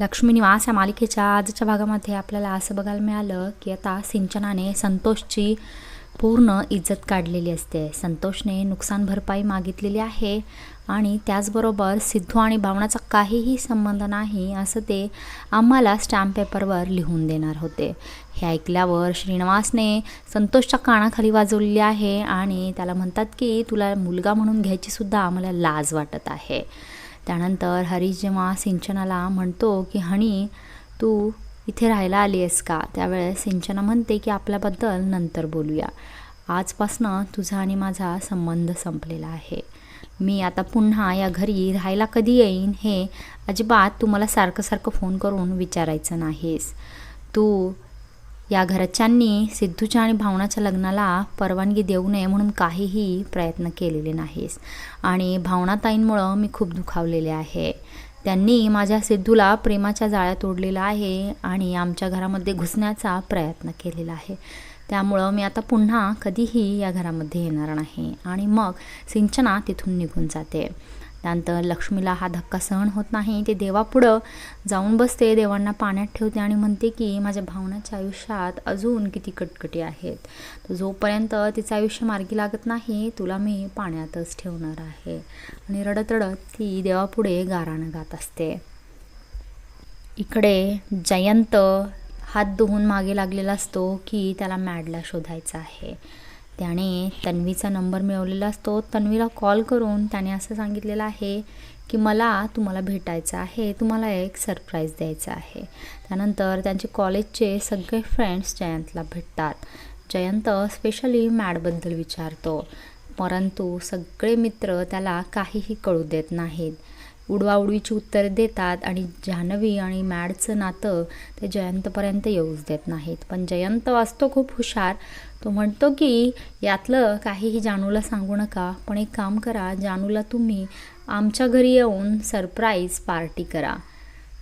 लक्ष्मी निवास या मालिकेच्या आजच्या भागामध्ये आपल्याला असं बघायला मिळालं की आता सिंचनाने संतोषची पूर्ण इज्जत काढलेली असते. संतोषने नुकसान भरपाई मागितलेली आहे आणि त्याचबरोबर सिद्धू आणि भावनाचा काहीही संबंध नाही असं ते आम्हाला स्टॅम्प पेपरवर लिहून देणार होते. हे ऐकल्यावर श्रीनिवासने संतोषच्या कानाखाली वाजवलेली आहे आणि त्याला म्हणतात की तुला मुलगा म्हणून घ्यायचीसुद्धा आम्हाला लाज वाटत आहे. त्यानंतर हरीश जेव्हा सिंचनाला म्हणतो की हणी तू इथे राहायला आली आहेस का? त्यावेळेस सिंचना म्हणते की आपल्याबद्दल नंतर बोलूया. आजपासनं तुझा आणि माझा संबंध संपलेला आहे. मी आता पुन्हा या घरी राहायला कधी येईन हे अजिबात तू मला सारखं सारखं फोन करून विचारायचं नाहीस. तू या घरच्यांनी सिद्धूच्या आणि भावनाच्या लग्नाला परवानगी देऊ नये म्हणून काहीही प्रयत्न केलेले नाहीस आणि भावनाताईंमुळं मी खूप दुखावलेले आहे. त्यांनी माझ्या सिद्धूला प्रेमाच्या जाळ्यात ओढलेला आहे आणि आमच्या घरामध्ये घुसण्याचा प्रयत्न केलेला आहे. त्यामुळं मी आता पुन्हा कधीही या घरामध्ये येणार नाही. आणि मग सिंचना तिथून निघून जाते. त्यानंतर लक्ष्मीला हा धक्का सहन होत नाही. ते देवापुढं जाऊन बसते. देवांना पाण्यात ठेवते आणि म्हणते की माझ्या भावनाच्या आयुष्यात अजून किती कटकटी आहेत. तर जोपर्यंत तिचं आयुष्य मार्गी लागत नाही तुला मी पाण्यातच ठेवणार आहे. आणि रडत रडत ती देवापुढे गाराणं गात असते. इकडे जयंत हात धुवून मागे लागलेला असतो की त्याला मॅडला शोधायचा आहे. त्याने तन्वीचा नंबर मिळवलेला असतो. तन्वीला कॉल करून त्याने असं सांगितलेलं आहे की मला तुम्हाला भेटायचं आहे. तुम्हाला एक सरप्राईज द्यायचं आहे. त्यानंतर त्यांचे कॉलेजचे सगळे फ्रेंड्स जयंतला भेटतात. जयंत स्पेशली मॅडबद्दल विचारतो. परंतु सगळे मित्र त्याला काहीही कळू देत नाहीत. उडवाउडवीची उत्तरे देतात आणि जान्हवी आणि मॅडचं नातं ते जयंतपर्यंत येऊच देत नाहीत. पण जयंत असतो खूप हुशार. तो म्हणतो की यातलं काहीही जानूला सांगू नका पण एक काम करा जानूला तुम्ही आमच्या घरी येऊन सरप्राईज पार्टी करा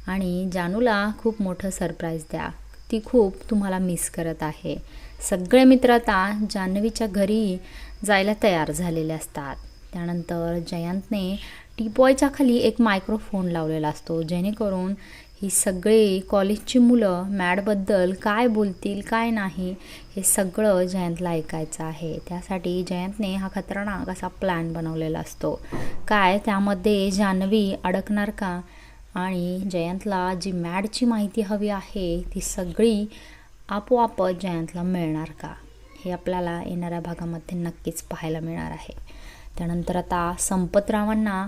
आणि जानूला खूप मोठं सरप्राईज द्या. ती खूप तुम्हाला मिस करत आहे. सगळे मित्र आता जान्हवीच्या घरी जायला तयार झालेले असतात. त्यानंतर जयंतने टीपॉयच्या खाली एक मायक्रोफोन लावलेला असतो जेणेकरून ही सगळी कॉलेजची मुलं मॅडबद्दल काय बोलतील काय नाही हे सगळं जयंतला ऐकायचं आहे. त्यासाठी जयंतने हा खतरनाक असा प्लॅन बनवलेला असतो. काय त्यामध्ये जान्हवी अडकणार का? आणि जयंतला जी मॅडची माहिती हवी आहे ती सगळी आपोआपच जयंतला मिळणार का? हे आपल्याला येणाऱ्या भागामध्ये नक्कीच पाहायला मिळणार आहे. त्यानंतर आता संपतरावांना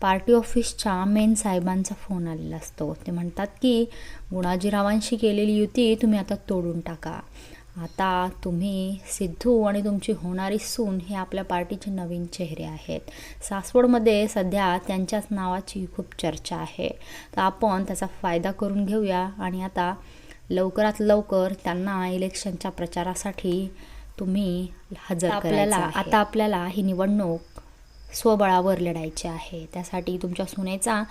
पार्टी ऑफिसच्या मेन साहेबांचा फोन आलेला असतो. ते म्हणतात की गुणाजीरावांशी केलेली युती तुम्ही आता तोडून टाका. आता तुम्ही सिद्धू आणि तुमची होणारी सून हे आपल्या पार्टीचे नवीन चेहरे आहेत. सासवडमध्ये सध्या त्यांच्याच नावाची खूप चर्चा आहे. तर आपण त्याचा फायदा करून घेऊया आणि आता लवकरात लवकर त्यांना इलेक्शनच्या प्रचारासाठी तुम्ही हजर आपल्याला आता आपल्याला ही निवडणूक स्वबळावर लढायची आहे. त्यासाठी तुमच्या सुनेचा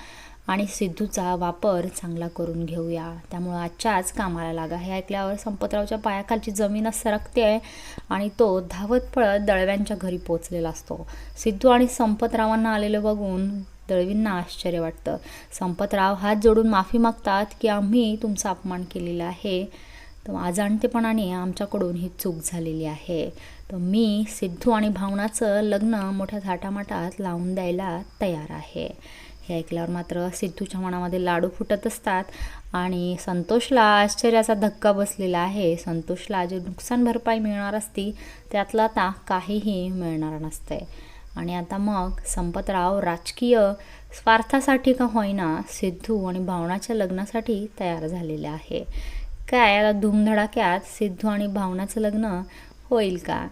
आणि सिद्धूचा वापर चांगला करून घेऊया. त्यामुळं आजच्याच कामाला लागा. हे ऐकल्यावर संपतरावच्या पायाखालची जमीनच सरकते आहे आणि तो धावत पळत दळव्यांच्या घरी पोचलेला असतो. सिद्धू आणि संपतरावांना आलेलं बघून दळवींना आश्चर्य वाटतं. संपतराव हात जोडून माफी मागतात की आम्ही तुमचा अपमान केलेला आहे. तर अजाणतेपणाने आमच्याकडून ही चूक झालेली आहे. तर मी सिद्धू आणि भावनाचं लग्न मोठ्या थाटामाटात लावून द्यायला तयार आहे. हे ऐकल्यावर मात्र सिद्धूच्या मनामध्ये लाडू फुटत असतात आणि संतोषला आश्चर्याचा धक्का बसलेला आहे. संतोषला जे नुकसान भरपाई मिळणार असती त्यातलं आता काहीही मिळणार नसते आणि आता मग संपतराव राजकीय स्वार्थासाठी का होईना सिद्धू आणि भावनाच्या लग्नासाठी तयार झालेले आहे. काय? याला धूमधडाक्यात सिद्धू आणि भावनाचं लग्न होईल का?